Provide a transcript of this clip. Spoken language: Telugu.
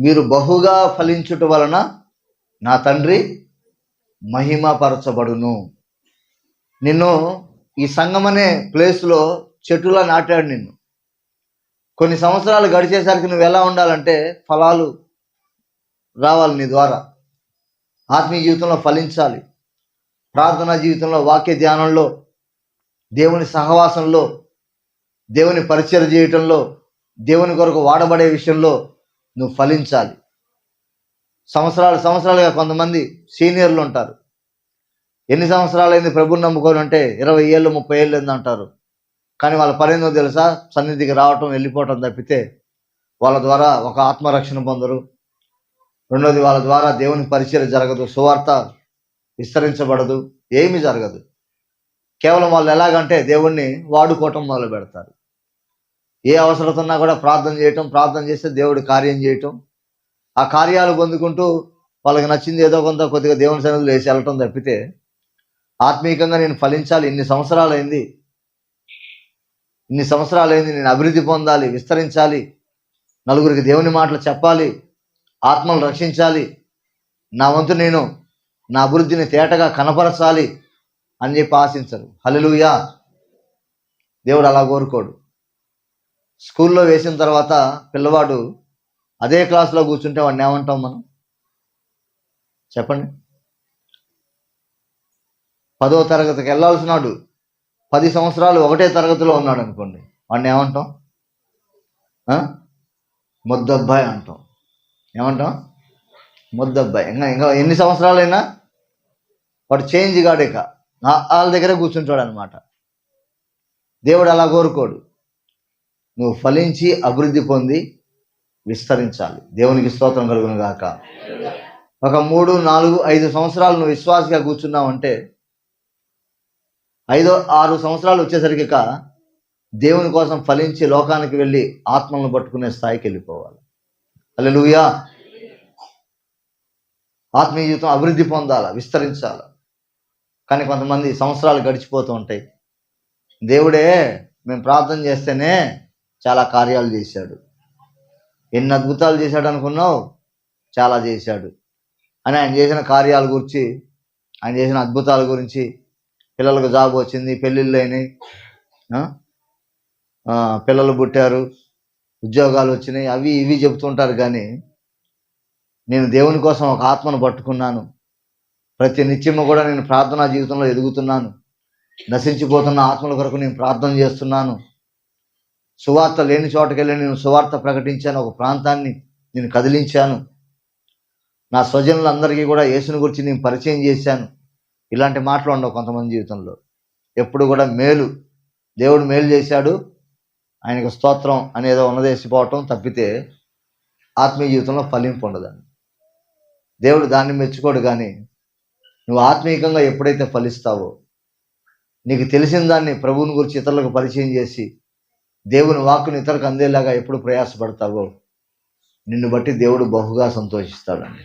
మీరు బహుగా ఫలించుట వలన నా తండ్రి మహిమపరచబడును. నిన్ను ఈ సంఘం అనే ప్లేస్లో చెట్టులా నాటాడు నిన్ను. కొన్ని సంవత్సరాలు గడిచేసరికి నువ్వు ఎలా ఉండాలంటే ఫలాలు రావాలి నీ ద్వారా. ఆత్మీయ జీవితంలో ఫలించాలి. ప్రార్థనా జీవితంలో వాక్య ధ్యానంలో దేవుని సహవాసంలో దేవుని పరిచయం చేయటంలో దేవుని కొరకు వాడబడే విషయంలో నువ్వు ఫలించాలి. సంవత్సరాలు సంవత్సరాలుగా కొంతమంది సీనియర్లు ఉంటారు. ఎన్ని సంవత్సరాలైంది ప్రభుని నమ్ముకొని అంటే ఇరవై ఏళ్ళు ముప్పై ఏళ్ళు అయింది అంటారు. కానీ వాళ్ళ పని ఏందో తెలుసా? సన్నిధికి రావటం వెళ్ళిపోవటం తప్పితే వాళ్ళ ద్వారా ఒక ఆత్మరక్షణ పొందరు. రెండోది వాళ్ళ ద్వారా దేవుని పరిచయం జరగదు సువార్త విస్తరించబడదు ఏమీ జరగదు. కేవలం వాళ్ళు ఎలాగంటే దేవుణ్ణి వాడుకోవటం మొదలు పెడతారు ఏ అవసరత ఉన్నా కూడా ప్రార్థన చేయటం ప్రార్థన చేస్తే దేవుడు కార్యం చేయటం. ఆ కార్యాలు పొందుకుంటూ వాళ్ళకి నచ్చింది ఏదో కొంత కొద్దిగా దేవుని సన్నిధిలో వేసి వెళ్ళటం తప్పితే ఆత్మీయంగా నేను ఫలించాలి. ఇన్ని సంవత్సరాలు ఇన్ని సంవత్సరాలు అయింది నేను అభివృద్ధి పొందాలి విస్తరించాలి. నలుగురికి దేవుని మాటలు చెప్పాలి. ఆత్మలు రక్షించాలి. నా వంతు నేను నా అభివృద్ధిని తేటగా కనపరచాలి అని చెప్పి ఆశించరు. హల్లెలూయా. దేవుడు అలా కోరుకోడు. స్కూల్లో వేసిన తర్వాత పిల్లవాడు అదే క్లాస్లో కూర్చుంటే వాడిని ఏమంటాం మనం? చెప్పండి. పదో తరగతికి వెళ్ళాల్సినాడు పది సంవత్సరాలు ఒకటే తరగతిలో ఉన్నాడు అనుకోండి వాడిని ఏమంటాం? ముద్దబ్బాయి అంటాం. ఏమంటాం? ముద్దబ్బాయి. ఇంకా ఇంకా ఎన్ని సంవత్సరాలైనా వాడు చేంజ్ కాడు ఇక. వాళ్ళ దగ్గర కూర్చుంటాడు అనమాట దేవుడు అలా కోరుకోడు. నువ్వు ఫలించి అభివృద్ధి పొంది విస్తరించాలి. దేవునికి స్తోత్రం కలుగును గాక. ఒక మూడు నాలుగు ఐదు సంవత్సరాలు నువ్వు విశ్వాసగా కూర్చున్నావంటే ఐదో ఆరు సంవత్సరాలు వచ్చేసరికి ఇక దేవుని కోసం ఫలించి లోకానికి వెళ్ళి ఆత్మలను పట్టుకునే స్థాయికి వెళ్ళిపోవాలి. హల్లెలూయా. ఆత్మీయ జీవితం అభివృద్ధి పొందాలా విస్తరించాలి? కానీ కొంతమంది సంవత్సరాలు గడిచిపోతూ ఉంటాయి. దేవుడే మేము ప్రార్థన చేస్తేనే చాలా కార్యాలు చేశాడు. ఎన్ని అద్భుతాలు చేశాడు అనుకున్నావు? చాలా చేశాడు. అని ఆయన చేసిన కార్యాల గురించి ఆయన చేసిన అద్భుతాల గురించి పిల్లలకు జాబ్ వచ్చింది పెళ్ళిళ్ళు అయినాయి. పిల్లలు పుట్టారు ఉద్యోగాలు వచ్చినాయి అవి ఇవి చెబుతుంటారు కానీ నేను దేవుని కోసం ఒక ఆత్మను పట్టుకున్నాను. ప్రతి నిత్యము కూడా నేను ప్రార్థనా జీవితంలో ఎదుగుతున్నాను. నశించిపోతున్న ఆత్మల కొరకు నేను ప్రార్థన చేస్తున్నాను. సువార్త లేని చోటకెళ్ళి నేను సువార్త ప్రకటించాను ఒక ప్రాంతాన్ని నేను కదిలించాను. నా స్వజనులందరికీ కూడా యేసుని గురించి నేను పరిచయం చేశాను. ఇలాంటి మాటలు ఉండవు కొంతమంది జీవితంలో. ఎప్పుడు కూడా మేలు దేవుడు మేలు చేశాడు. ఆయనకు స్తోత్రం అనేదో ఉన్నదేసిపోవటం తప్పితే ఆత్మీయ జీవితంలో ఫలింపు ఉండదండి. దేవుడు దాన్ని మెచ్చుకోడు కానీ నువ్వు ఆత్మీయంగా ఎప్పుడైతే ఫలిస్తావో నీకు తెలిసిన దాన్ని ప్రభువుని గురించి ఇతరులకు పరిచయం చేసి దేవుని వాక్కుని ఇతరులకు అందేలాగా ఎప్పుడు ప్రయాసపడతావో నిన్ను బట్టి దేవుడు బహుగా సంతోషిస్తాడండి.